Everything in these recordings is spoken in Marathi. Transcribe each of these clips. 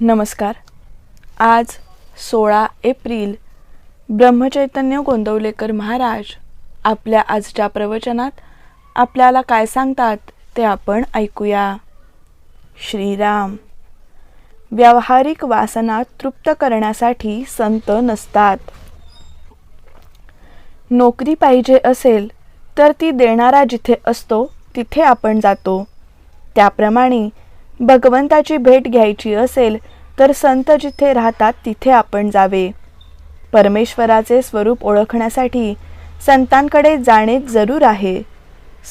नमस्कार. आज सोळा एप्रिल ब्रह्मचैतन्य गोंदवलेकर महाराज आपल्या आजच्या प्रवचनात आपल्याला काय सांगतात ते आपण ऐकूया. श्रीराम. व्यावहारिक वासना तृप्त करण्यासाठी संत नसतात. नोकरी पाहिजे असेल तर ती देणारा जिथे असतो तिथे आपण जातो. त्याप्रमाणे भगवंताची भेट घ्यायची असेल तर संत जिथे राहतात तिथे आपण जावे. परमेश्वराचे स्वरूप ओळखण्यासाठी संतांकडे जाणे जरूर आहे.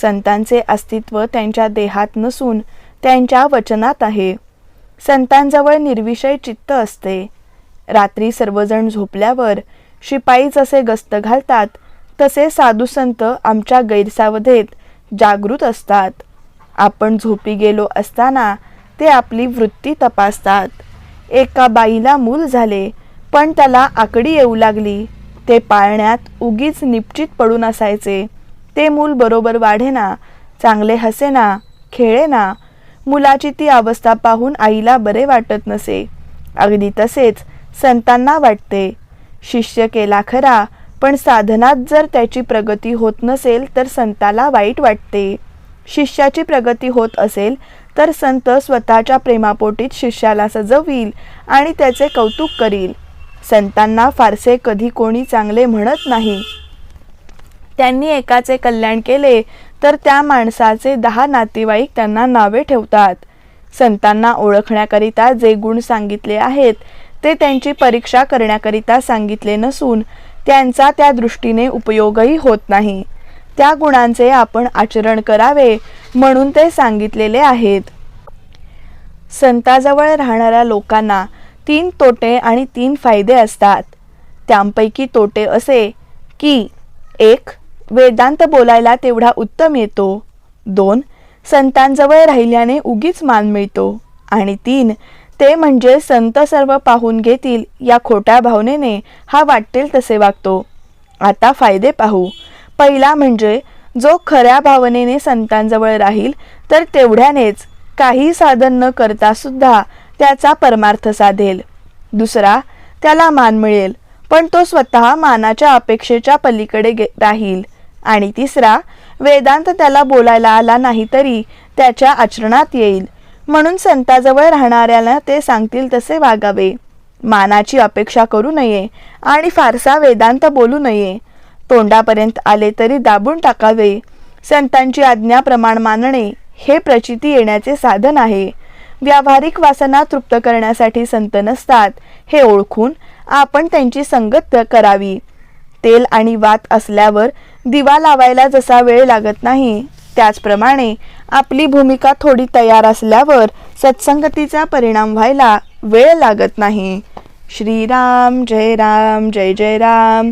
संतांचे अस्तित्व त्यांच्या देहात नसून त्यांच्या वचनात आहे. संतांजवळ निर्विषय चित्त असते. रात्री सर्वजण झोपल्यावर शिपाई जसे गस्त घालतात तसे साधू संत आमच्या गैरसावधेत जागृत असतात. आपण झोपी गेलो असताना ते आपली वृत्ती तपासतात. एका बाईला मूल झाले पण त्याला आकडी येऊ लागली. ते पाळण्यात उगीच निपचित पडून असायचे. ते मूल बरोबर वाढेना चांगले हसेना खेळेना. मुलाची ती अवस्था पाहून आईला बरे वाटत नसे. अगदी तसेच संतांना वाटते. शिष्य केला खरा पण साधनात जर त्याची प्रगती होत नसेल तर संताला वाईट वाटते. शिष्याची प्रगती होत असेल तर संत स्वतःच्या प्रेमापोटीत शिष्याला सजवील आणि त्याचे कौतुक करील. संतांना फारसे कधी कोणी चांगले म्हणत नाही. त्यांनी एकाचे कल्याण केले तर त्या माणसाचे दहा नातेवाईक त्यांना नावे ठेवतात. संतांना ओळखण्याकरिता जे गुण सांगितले आहेत ते त्यांची परीक्षा करण्याकरिता सांगितले नसून त्यांचा त्या दृष्टीने उपयोगही होत नाही. त्या गुणांचे आपण आचरण करावे म्हणून ते सांगितलेले आहेत. संताजवळ राहणाऱ्या लोकांना तीन तोटे आणि तीन फायदे असतात. त्यांपैकी तोटे असे की एक वेदांत बोलायला तेवढा उत्तम येतो. दोन संतांजवळ राहिल्याने उगीच मान मिळतो. आणि तीन ते म्हणजे संत सर्व पाहून घेतील या खोट्या भावनेने हा वाटेल तसे वागतो. आता फायदे पाहू. पहिला म्हणजे जो खऱ्या भावनेने संतांजवळ राहील तर तेवढ्यानेच काही साधन न करता सुद्धा त्याचा परमार्थ साधेल. दुसरा त्याला मान मिळेल पण तो स्वतः मानाच्या अपेक्षेच्या पलीकडे गे राहील. आणि तिसरा वेदांत त्याला बोलायला आला नाही तरी त्याच्या आचरणात येईल. म्हणून संताजवळ राहणाऱ्याला ते सांगतील तसे वागावे. मानाची अपेक्षा करू नये आणि फारसा वेदांत बोलू नये. तोंडापर्यंत आले तरी दाबून टाकावे. संतांची आज्ञा प्रमाण मानणे हे प्रचिती येण्याचे साधन आहे. व्यावहारिक वासना तृप्त करण्यासाठी संत नसतात. हे ओळखून आपण त्यांची संगत करावी. तेल आणि वात असल्यावर दिवा लावायला जसा वेळ लागत नाही त्याचप्रमाणे आपली भूमिका थोडी तयार असल्यावर सत्संगतीचा परिणाम व्हायला वेळ लागत नाही. श्रीराम जय राम जय जय राम.